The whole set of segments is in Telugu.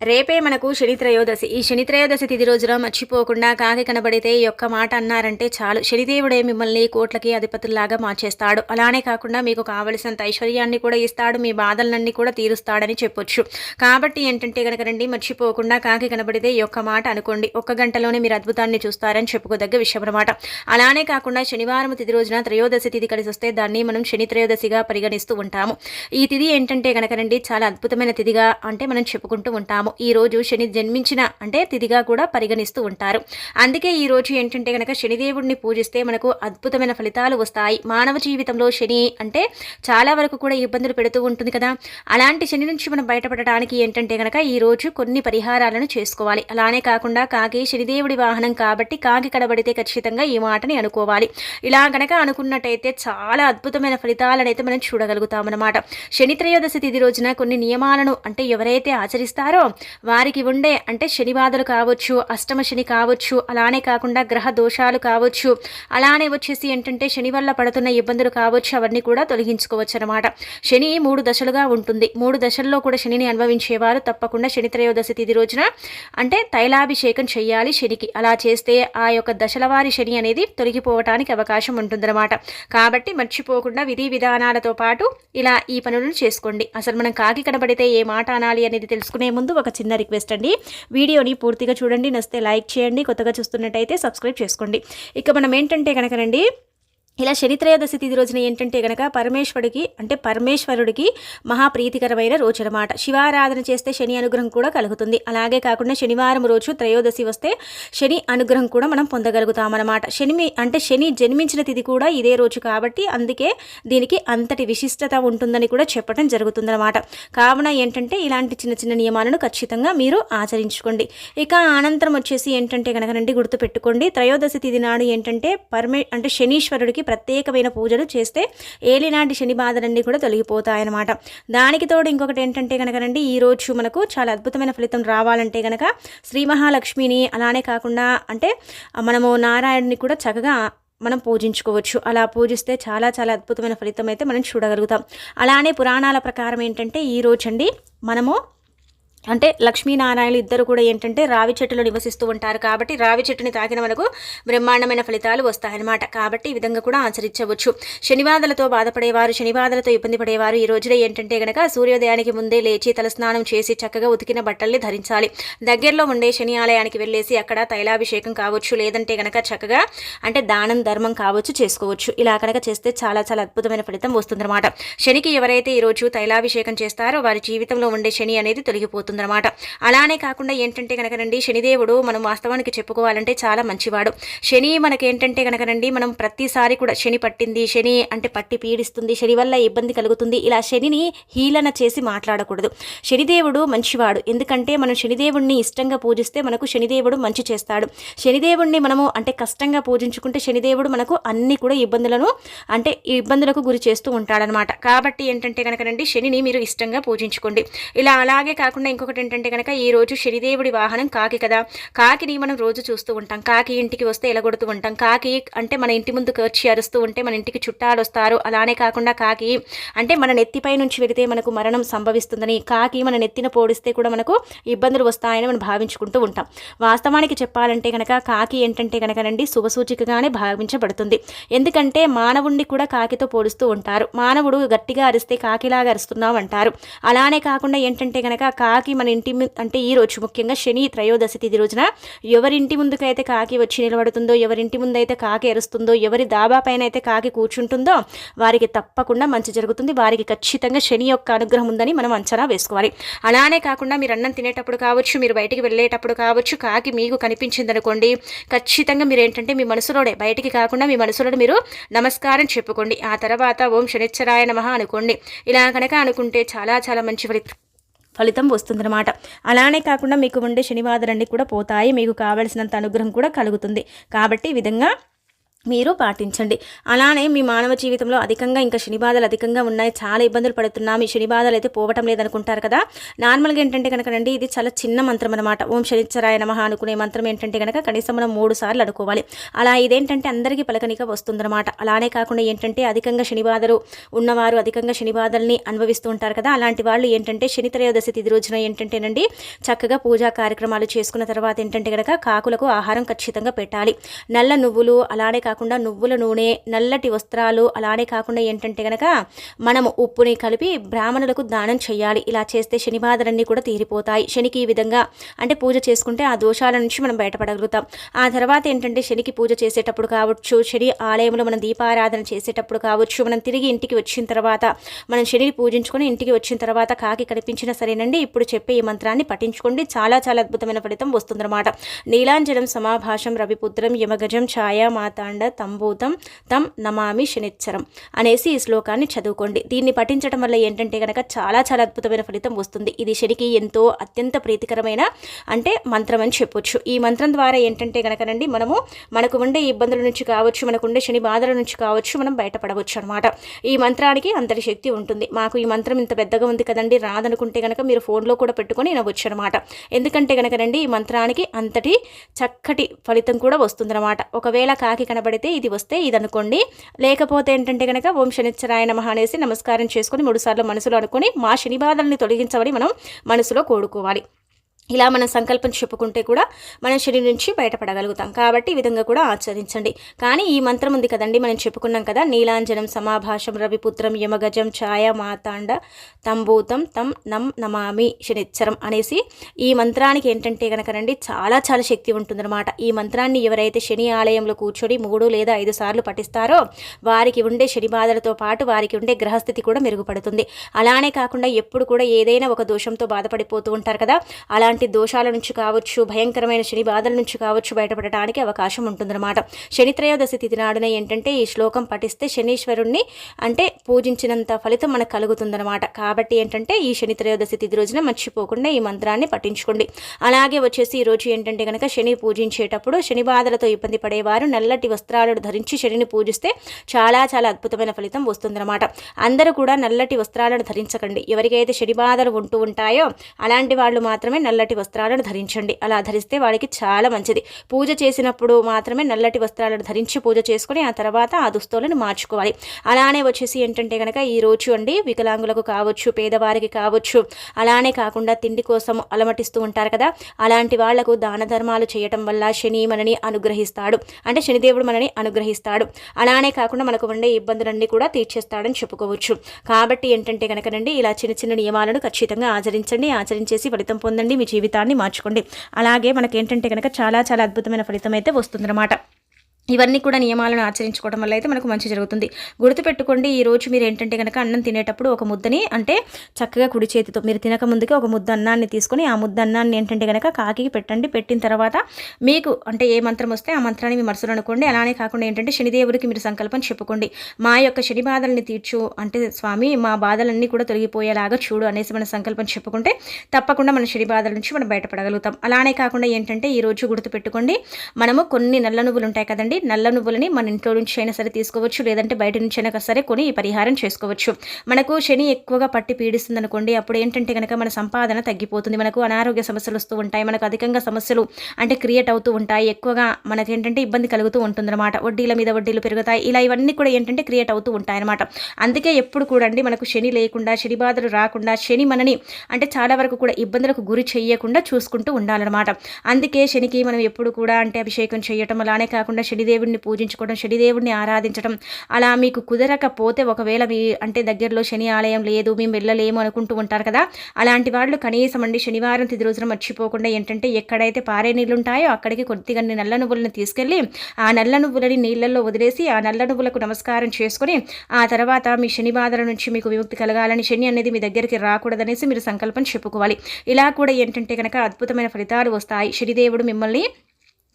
రేపే మనకు శని త్రయోదశి. ఈ శని త్రయోదశి తిథి రోజున మర్చిపోకుండా కాకి కనబడితే ఈ యొక్క మాట అన్నారంటే చాలు. శనిదేవుడే మిమ్మల్ని కోట్లకి అధిపతుల్లాగా మార్చేస్తాడు. అలానే కాకుండా మీకు కావలసినంత ఐశ్వర్యాన్ని కూడా ఇస్తాడు. మీ బాధలన్నీ కూడా తీరుస్తాడని చెప్పొచ్చు. కాబట్టి ఏంటంటే కనుక రండి మర్చిపోకుండా కాకి కనబడితే ఈ యొక్క మాట అనుకోండి. ఒక్క గంటలోనే మీరు అద్భుతాన్ని చూస్తారని చెప్పుకోదగ్గ విషయం అనమాట అలానే కాకుండా శనివారం తిథి రోజున త్రయోదశి తిది కలిసి వస్తే దాన్ని మనం శని త్రయోదశిగా పరిగణిస్తూ ఉంటాము. ఈ తిథి ఏంటంటే కనుక రండి చాలా అద్భుతమైన తిథిగా అంటే మనం చెప్పుకుంటూ ఉంటాము. ఈ రోజు శని జన్మించిన అంటే తిథిగా కూడా పరిగణిస్తూ ఉంటారు. అందుకే ఈ రోజు ఏంటంటే కనుక శనిదేవుడిని పూజిస్తే మనకు అద్భుతమైన ఫలితాలు వస్తాయి. మానవ జీవితంలో శని అంటే చాలా వరకు కూడా ఇబ్బందులు పెడుతూ ఉంటుంది కదా. అలాంటి శని నుంచి మనం బయటపడటానికి ఏంటంటే కనుక ఈ రోజు కొన్ని పరిహారాలను చేసుకోవాలి. అలానే కాకుండా కాకి శనిదేవుడి వాహనం కాబట్టి కాకి కడబడితే ఖచ్చితంగా ఈ మాటని అనుకోవాలి. ఇలా కనుక అనుకున్నట్టయితే చాలా అద్భుతమైన ఫలితాలను అయితే మనం చూడగలుగుతాం అనమాట శని త్రయోదశి తిథి రోజున కొన్ని నియమాలను అంటే ఎవరైతే ఆచరిస్తారో వారికి ఉండే అంటే శని బాధలు కావచ్చు అష్టమ శని కావచ్చు అలానే కాకుండా గ్రహ దోషాలు కావచ్చు అలానే వచ్చేసి ఏంటంటే శని వల్ల పడుతున్న ఇబ్బందులు కావచ్చు అవన్నీ కూడా తొలగించుకోవచ్చు అనమాట శని మూడు దశలుగా ఉంటుంది. మూడు దశల్లో కూడా శనిని అనుభవించేవారు తప్పకుండా శని త్రయోదశి తిథి రోజున అంటే తైలాభిషేకం చేయాలి శనికి. అలా చేస్తే ఆ యొక్క దశల వారి శని అనేది తొలగిపోవటానికి అవకాశం ఉంటుందన్నమాట. కాబట్టి మర్చిపోకుండా విధి విధానాలతో పాటు ఇలా ఈ పనులను చేసుకోండి. అసలు మనం కాకి కనబడితే ఏ మాట అనాలి అనేది తెలుసుకునే ముందు ఒక చిన్న రిక్వెస్ట్ అండి. వీడియోని పూర్తిగా చూడండి. నస్తే లైక్ చేయండి. కొత్తగా చూస్తున్నట్టయితే సబ్స్క్రైబ్ చేసుకోండి. ఇక మనం ఏంటంటే కనుకనండి ఇలా శనిత్రయోదశి తిథి రోజున ఏంటంటే గనక పరమేశ్వరుడికి అంటే పరమేశ్వరుడికి మహాప్రీతికరమైన రోజు అనమాట శివారాధన చేస్తే శని అనుగ్రహం కూడా కలుగుతుంది. అలాగే కాకుండా శనివారం రోజు త్రయోదశి వస్తే శని అనుగ్రహం కూడా మనం పొందగలుగుతామన్నమాట. శని అంటే శని జన్మించిన తిథి కూడా ఇదే రోజు కాబట్టి అందుకే దీనికి అంతటి విశిష్టత ఉంటుందని కూడా చెప్పడం జరుగుతుందన్నమాట. కావున ఏంటంటే ఇలాంటి చిన్న చిన్న నియమాలను ఖచ్చితంగా మీరు ఆచరించుకోండి. ఇక అనంతరం వచ్చేసి ఏంటంటే కనుక రండి గుర్తుపెట్టుకోండి. త్రయోదశి తిథి నాడు ఏంటంటే పరమే అంటే శనీశ్వరుడికి ప్రత్యేకమైన పూజలు చేస్తే ఏలినాటి శని బాధలన్నీ కూడా తొలగిపోతాయన్నమాట. దానికి తోడు ఇంకొకటి ఏంటంటే కనుకనండి ఈరోజు మనకు చాలా అద్భుతమైన ఫలితం రావాలంటే కనుక శ్రీ మహాలక్ష్మిని అలానే కాకుండా అంటే మనము నారాయణని కూడా చక్కగా మనం పూజించుకోవచ్చు. అలా పూజిస్తే చాలా చాలా అద్భుతమైన ఫలితం అయితే మనం చూడగలుగుతాం. అలానే పురాణాల ప్రకారం ఏంటంటే ఈ అండి మనము అంటే లక్ష్మీనారాయణలు ఇద్దరు కూడా ఏంటంటే రావి చెట్టులో నివసిస్తూ ఉంటారు కాబట్టి రావి చెట్టుని తాకిన మనకు బ్రహ్మాండమైన ఫలితాలు వస్తాయన్నమాట. కాబట్టి ఈ విధంగా కూడా ఆచరించవచ్చు. శనివాదలతో బాధపడేవారు శనివాదలతో ఇబ్బంది పడేవారు ఈ రోజున ఏంటంటే గనక సూర్యోదయానికి ముందే లేచి తలస్నానం చేసి చక్కగా ఉతికిన బట్టల్ని ధరించాలి. దగ్గరలో ఉండే శని ఆలయానికి వెళ్ళేసి అక్కడ తైలాభిషేకం కావచ్చు లేదంటే గనక చక్కగా అంటే దానం ధర్మం కావచ్చు చేసుకోవచ్చు. ఇలా కనుక చేస్తే చాలా చాలా అద్భుతమైన ఫలితం వస్తుందన్నమాట. శనికి ఎవరైతే ఈరోజు తైలాభిషేకం చేస్తారో వారి జీవితంలో ఉండే శని అనేది తొలగిపోతుంది. ఉంటుందన్నమాట అలానే కాకుండా ఏంటంటే కనుకనండి శనిదేవుడు మనం వాస్తవానికి చెప్పుకోవాలంటే చాలా మంచివాడు. శని మనకేంటంటే కనుకనండి మనం ప్రతిసారి కూడా శని పట్టింది శని అంటే పట్టి పీడిస్తుంది శని వల్ల ఇబ్బంది కలుగుతుంది ఇలా శనిని హీలన చేసి మాట్లాడకూడదు. శనిదేవుడు మంచివాడు. ఎందుకంటే మనం శనిదేవుడిని ఇష్టంగా పూజిస్తే మనకు శనిదేవుడు మంచి చేస్తాడు. శనిదేవుడిని మనము అంటే కష్టంగా పూజించుకుంటే శనిదేవుడు మనకు అన్ని కూడా ఇబ్బందులను అంటే ఇబ్బందులకు గురి చేస్తూ ఉంటాడనమాట కాబట్టి ఏంటంటే కనుకనండి శనిని మీరు ఇష్టంగా పూజించుకోండి. ఇలా అలాగే కాకుండా ఇంకొకటి ఏంటంటే కనుక ఈ రోజు శనిదేవుడి వాహనం కాకి కదా. కాకిని మనం రోజు చూస్తూ ఉంటాం. కాకి ఇంటికి వస్తే ఎలగొడుతూ ఉంటాం. కాకి అంటే మన ఇంటి ముందు కర్చి అరుస్తూ ఉంటే మన ఇంటికి చుట్టాలు వస్తారు అలానే కాకుండా కాకి అంటే మన నెత్తిపై నుంచి వెళితే మనకు మరణం సంభవిస్తుందని కాకి మన నెత్తిన పోడిస్తే కూడా మనకు ఇబ్బందులు వస్తాయని మనం భావించుకుంటూ ఉంటాం. వాస్తవానికి చెప్పాలంటే కనుక కాకి ఏంటంటే కనుకనండి శుభసూచికగానే భావించబడుతుంది. ఎందుకంటే మానవుణ్ణి కూడా కాకితో పోలుస్తూ ఉంటారు. మానవుడు గట్టిగా అరిస్తే కాకిలాగా అరుస్తున్నాం అంటారు. అలానే కాకుండా ఏంటంటే కనుక కాకి కాకి మన ఇంటి అంటే ఈ రోజు ముఖ్యంగా శని త్రయోదశి తిథి రోజున ఎవరింటి ముందుకైతే కాకి వచ్చి నిలబడుతుందో ఎవరింటి ముందైతే కాకి ఎరుస్తుందో ఎవరి దాబా పైన అయితే కాకి కూర్చుంటుందో వారికి తప్పకుండా మంచి జరుగుతుంది. వారికి ఖచ్చితంగా శని యొక్క అనుగ్రహం ఉందని మనం అంచనా వేసుకోవాలి. అలానే కాకుండా మీరు అన్నం తినేటప్పుడు కావచ్చు మీరు బయటికి వెళ్ళేటప్పుడు కావచ్చు కాకి మీకు కనిపించింది అనుకోండి ఖచ్చితంగా మీరు ఏంటంటే మీ మనసులోనే బయటికి కాకుండా మీ మనసులో మీరు నమస్కారం చెప్పుకోండి. ఆ తర్వాత ఓం శనిచ్చరాయ నమ అనుకోండి. ఇలా కనుక అనుకుంటే చాలా చాలా మంచి ఫలితం. ఫలితం వస్తుందన్నమాట. అలానే కాకుండా మీకు ఉండే శనివాదలన్నీ కూడా పోతాయి. మీకు కావలసినంత అనుగ్రహం కూడా కలుగుతుంది. కాబట్టి ఈ విధంగా మీరు పాటించండి. అలానే మీ మానవ జీవితంలో అధికంగా ఇంకా శని బాధలు అధికంగా ఉన్నాయి. చాలా ఇబ్బందులు పడుతున్నాం. ఈ శని బాధలు అయితే పోవటం లేదనుకుంటారు కదా. నార్మల్గా ఏంటంటే కనుకనండి ఇది చాలా చిన్న మంత్రం అనమాట ఓం శనిచ్చరాయ నమ అనుకునే మంత్రం ఏంటంటే కనుక కనీసం మనం మూడు సార్లు అనుకోవాలి. అలా ఇదేంటంటే అందరికీ పలకనిక వస్తుందన్నమాట. అలానే కాకుండా ఏంటంటే అధికంగా శని బాధలు ఉన్నవారు అధికంగా శని బాధల్ని అనుభవిస్తూ ఉంటారు కదా. అలాంటి వాళ్ళు ఏంటంటే శని త్రయోదశి తిది రోజున ఏంటంటేనండి చక్కగా పూజా కార్యక్రమాలు చేసుకున్న తర్వాత ఏంటంటే కనుక కాకులకు ఆహారం ఖచ్చితంగా పెట్టాలి. నల్ల నువ్వులు అలానే కాకుండా కాకుండా నువ్వుల నూనె నల్లటి వస్త్రాలు అలానే కాకుండా ఏంటంటే కనుక మనము ఉప్పుని కలిపి బ్రాహ్మణులకు దానం చేయాలి ఇలా చేస్తే శని బాధలన్నీ కూడా తీరిపోతాయి. శనికి ఈ విధంగా అంటే పూజ చేసుకుంటే ఆ దోషాల నుంచి మనం బయటపడగలుగుతాం. ఆ తర్వాత ఏంటంటే శనికి పూజ చేసేటప్పుడు కావచ్చు శని ఆలయంలో మనం దీపారాధన చేసేటప్పుడు కావచ్చు మనం తిరిగి ఇంటికి వచ్చిన తర్వాత మనం శనిని పూజించుకొని ఇంటికి వచ్చిన తర్వాత కాకి కనిపించినా సరేనండి ఇప్పుడు చెప్పే ఈ మంత్రాన్ని పఠించుకోండి. చాలా చాలా అద్భుతమైన ఫలితం వస్తుందన్నమాట. నీలాంజనం సమాభాషం రవిపుత్రం యమగజం ఛాయ మాతాండ తంబూతం తం నమామి శనిచ్చరం అనేసి ఈ శ్లోకాన్ని చదువుకోండి. దీన్ని పఠించడం వల్ల ఏంటంటే కనుక చాలా చాలా అద్భుతమైన ఫలితం వస్తుంది. ఇది శనికి ఎంతో అత్యంత ప్రీతికరమైన అంటే మంత్రం అని చెప్పొచ్చు. ఈ మంత్రం ద్వారా ఏంటంటే కనుకనండి మనము మనకు ఉండే ఇబ్బందుల నుంచి కావచ్చు మనకు ఉండే శని బాధల నుంచి కావచ్చు మనం బయటపడవచ్చు అనమాట ఈ మంత్రానికి అంతటి శక్తి ఉంటుంది. మాకు ఈ మంత్రం ఇంత పెద్దగా ఉంది కదండి రాదనుకుంటే కనుక మీరు ఫోన్లో కూడా పెట్టుకొని వినవచ్చు అనమాట ఎందుకంటే కనుకనండి ఈ మంత్రానికి అంతటి చక్కటి ఫలితం కూడా వస్తుందన్నమాట. ఒకవేళ కాకి కనబడితే ఇది వస్తే ఇది అనుకోండి లేకపోతే ఏంటంటే కనుక ఓం శనిచ్చరాయ నమ అనేసి నమస్కారం చేసుకొని మూడుసార్లు మనసులో అనుకొని మా శని బాధల్ని తొలగించమని మనం మనసులో కోరుకోవాలి. ఇలా మనం సంకల్పం చెప్పుకుంటే కూడా మనం శని నుంచి బయటపడగలుగుతాం. కాబట్టి ఈ విధంగా కూడా ఆచరించండి. కానీ ఈ మంత్రం ఉంది కదండి మనం చెప్పుకున్నాం కదా నీలాంజనం సమాభాషం రవిపుత్రం యమగజం ఛాయ మాతాండ తంబూతం తం నం నమామి శనిచ్చరం అనేసి ఈ మంత్రానికి ఏంటంటే కనుకనండి చాలా చాలా శక్తి ఉంటుందన్నమాట. ఈ మంత్రాన్ని ఎవరైతే శని ఆలయంలో కూర్చొని మూడు లేదా ఐదు సార్లు పఠిస్తారో వారికి ఉండే శని బాధలతో పాటు వారికి ఉండే గ్రహస్థితి కూడా మెరుగుపడుతుంది. అలానే కాకుండా ఎప్పుడు కూడా ఏదైనా ఒక దోషంతో బాధపడిపోతూ ఉంటారు కదా అలాంటి ఇలాంటి దోషాల నుంచి కావచ్చు భయంకరమైన శని బాధల నుంచి కావచ్చు బయటపడటానికి అవకాశం ఉంటుందన్నమాట. శని త్రయోదశి తిథి నాడున ఏంటంటే ఈ శ్లోకం పఠిస్తే శనీశ్వరుణ్ణి అంటే పూజించినంత ఫలితం మనకు కలుగుతుందన్నమాట. కాబట్టి ఏంటంటే ఈ శని త్రయోదశి తిథి రోజున మర్చిపోకుండా ఈ మంత్రాన్ని పఠించుకోండి. అలాగే వచ్చేసి ఈ రోజు ఏంటంటే కనుక శని పూజించేటప్పుడు శని బాధలతో ఇబ్బంది పడేవారు నల్లటి వస్త్రాలను ధరించి శనిని పూజిస్తే చాలా చాలా అద్భుతమైన ఫలితం వస్తుందన్నమాట. అందరూ కూడా నల్లటి వస్త్రాలను ధరించకండి. ఎవరికైతే శని బాధలు ఉంటూ ఉంటాయో అలాంటి వాళ్ళు మాత్రమే నల్లటి నల్లటి వస్త్రాలను ధరించండి. అలా ధరిస్తే వాడికి చాలా మంచిది. పూజ చేసినప్పుడు మాత్రమే నల్లటి వస్త్రాలను ధరించి పూజ చేసుకుని ఆ తర్వాత ఆ దుస్తులను మార్చుకోవాలి. అలానే వచ్చేసి ఏంటంటే కనుక ఈ రోజు అండి వికలాంగులకు కావచ్చు పేదవారికి కావచ్చు అలానే కాకుండా తిండి కోసం అలమటిస్తూ ఉంటారు కదా. అలాంటి వాళ్ళకు దాన ధర్మాలు చేయటం వల్ల శని మనని అనుగ్రహిస్తాడు. అంటే శనిదేవుడు మనని అనుగ్రహిస్తాడు. అలానే కాకుండా మనకు ఉండే ఇబ్బందులన్నీ కూడా తీర్చేస్తాడని చెప్పుకోవచ్చు. కాబట్టి ఏంటంటే కనుకనండి ఇలా చిన్న చిన్న నియమాలను ఖచ్చితంగా ఆచరించండి. ఆచరించేసి ఫలితం పొందండి. మీ జీవితాన్ని మార్చుకోండి. అలాగే మనకేంటంటే కనుక చాలా చాలా అద్భుతమైన ఫలితం అయితే వస్తుందన్నమాట. ఇవన్నీ కూడా నియమాలను ఆచరించుకోవడం వల్ల అయితే మనకు మంచి జరుగుతుంది. గుర్తుపెట్టుకోండి ఈ రోజు మీరు ఏంటంటే కనుక అన్నం తినేటప్పుడు ఒక ముద్దని అంటే చక్కగా కుడి చేతితో మీరు తినక ముందుకి ఒక ముద్ద అన్నాన్ని తీసుకొని ఆ ముద్ద అన్నాన్ని ఏంటంటే కనుక కాకి పెట్టండి. పెట్టిన తర్వాత మీకు అంటే ఏ మంత్రం వస్తే ఆ మంత్రాన్ని మీ మనసులో అనుకోండి. అలానే కాకుండా ఏంటంటే శనిదేవుడికి మీరు సంకల్పం చెప్పుకోండి. మా యొక్క శని బాధల్ని తీర్చు అంటే స్వామి మా బాధలన్నీ కూడా తొలగిపోయేలాగా చూడు అనేసి మన సంకల్పం చెప్పుకుంటే తప్పకుండా మన శని బాధల నుంచి మనం బయటపడగలుగుతాం. అలానే కాకుండా ఏంటంటే ఈ రోజు గుర్తుపెట్టుకోండి మనము కొన్ని నల్ల నువ్వులు ఉంటాయి కదండి నల్ల నువ్వులని మన ఇంట్లో నుంచి అయినా సరే తీసుకోవచ్చు లేదంటే బయట నుంచి అయినా సరే కొని ఈ పరిహారం చేసుకోవచ్చు. మనకు శని ఎక్కువగా పట్టి పీడిస్తుంది అనుకోండి అప్పుడు ఏంటంటే కనుక మన సంపాదన తగ్గిపోతుంది. మనకు అనారోగ్య సమస్యలు వస్తూ ఉంటాయి మనకు అధికంగా సమస్యలు అంటే క్రియేట్ అవుతూ ఉంటాయి. ఎక్కువగా మనకి ఏంటంటే ఇబ్బంది కలుగుతూ ఉంటుందన్నమాట. వడ్డీల మీద వడ్డీలు పెరుగుతాయి. ఇలా ఇవన్నీ కూడా ఏంటంటే క్రియేట్ అవుతూ ఉంటాయి అనమాట అందుకే ఎప్పుడు కూడా అండి మనకు శని లేకుండా శని బాధలు రాకుండా శని మనని అంటే చాలా వరకు కూడా ఇబ్బందులకు గురి చేయకుండా చూసుకుంటూ ఉండాలన్నమాట. అందుకే శనికి మనం ఎప్పుడు కూడా అంటే అభిషేకం చేయటం అలానే కాకుండా శని శనిదేవుడిని పూజించుకోవడం శనిదేవుడిని ఆరాధించడం. అలా మీకు కుదరకపోతే ఒకవేళ మీ అంటే దగ్గరలో శని ఆలయం లేదు మేము వెళ్ళలేము అనుకుంటూ ఉంటారు కదా అలాంటి వాళ్ళు కనీసం అండి శనివారం తిది రోజున మర్చిపోకుండా ఏంటంటే ఎక్కడైతే పారే నీళ్ళు ఉంటాయో అక్కడికి కొద్దిగా నల్ల నువ్వులను తీసుకెళ్ళి ఆ నల్ల నువ్వులని నీళ్ళల్లో వదిలేసి ఆ నల్ల నువ్వులకు నమస్కారం చేసుకొని ఆ తర్వాత మీ శని బాధల నుంచి మీకు విముక్తి కలగాలని శని అనేది మీ దగ్గరికి రాకూడదనేసి మీరు సంకల్పం చెప్పుకోవాలి. ఇలా కూడా ఏంటంటే కనుక అద్భుతమైన ఫలితాలు వస్తాయి. శనిదేవుడు మిమ్మల్ని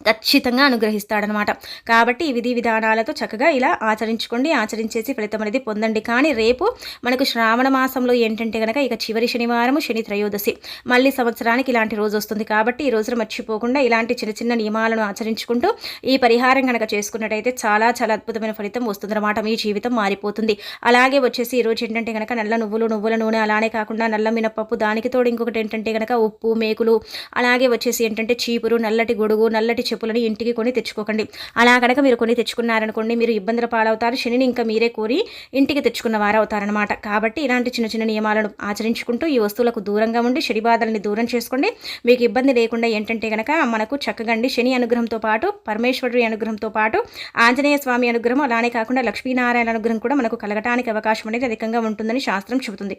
ఖచ్చితంగా అనుగ్రహిస్తాడనమాట. కాబట్టి ఈ విధి విధానాలతో చక్కగా ఇలా ఆచరించుకోండి. ఆచరించేసి ఫలితం అనేది పొందండి. కానీ రేపు మనకు శ్రావణ మాసంలో ఏంటంటే కనుక ఇక చివరి శనివారము శని త్రయోదశి. మళ్ళీ సంవత్సరానికి ఇలాంటి రోజు వస్తుంది. కాబట్టి ఈ రోజున మర్చిపోకుండా ఇలాంటి చిన్న చిన్న నియమాలను ఆచరించుకుంటూ ఈ పరిహారం కనుక చేసుకున్నట్టయితే చాలా చాలా అద్భుతమైన ఫలితం వస్తుందన్నమాట. మీ జీవితం మారిపోతుంది. అలాగే వచ్చేసి ఈరోజు ఏంటంటే కనుక నల్ల నువ్వులు నువ్వుల నూనె అలానే కాకుండా నల్ల మినపప్పు దానికి తోడు ఇంకొకటి ఏంటంటే కనుక ఉప్పు మేకులు. అలాగే వచ్చేసి ఏంటంటే చీపురు నల్లటి గొడుగు నల్లటి చెప్పులని ఇంటికి కొని తెచ్చుకోకండి. అలా కనుక మీరు కొని తెచ్చుకున్నారనుకోండి మీరు ఇబ్బందుల పాలవుతారు. శనిని ఇంకా మీరే కోరి ఇంటికి తెచ్చుకున్న వారు అవుతారనమాట కాబట్టి ఇలాంటి చిన్న చిన్న నియమాలను ఆచరించుకుంటూ ఈ వస్తువులకు దూరంగా ఉండి శని బాధల్ని దూరం చేసుకోండి. మీకు ఇబ్బంది లేకుండా ఏంటంటే కనుక మనకు చక్కగండి శని అనుగ్రహంతో పాటు పరమేశ్వరుడి అనుగ్రహంతో పాటు ఆంజనేయ స్వామి అనుగ్రహం అలానే కాకుండా లక్ష్మీనారాయణ అనుగ్రహం కూడా మనకు కలగటానికి అవకాశం అనేది అధికంగా ఉంటుందని శాస్త్రం చెబుతుంది.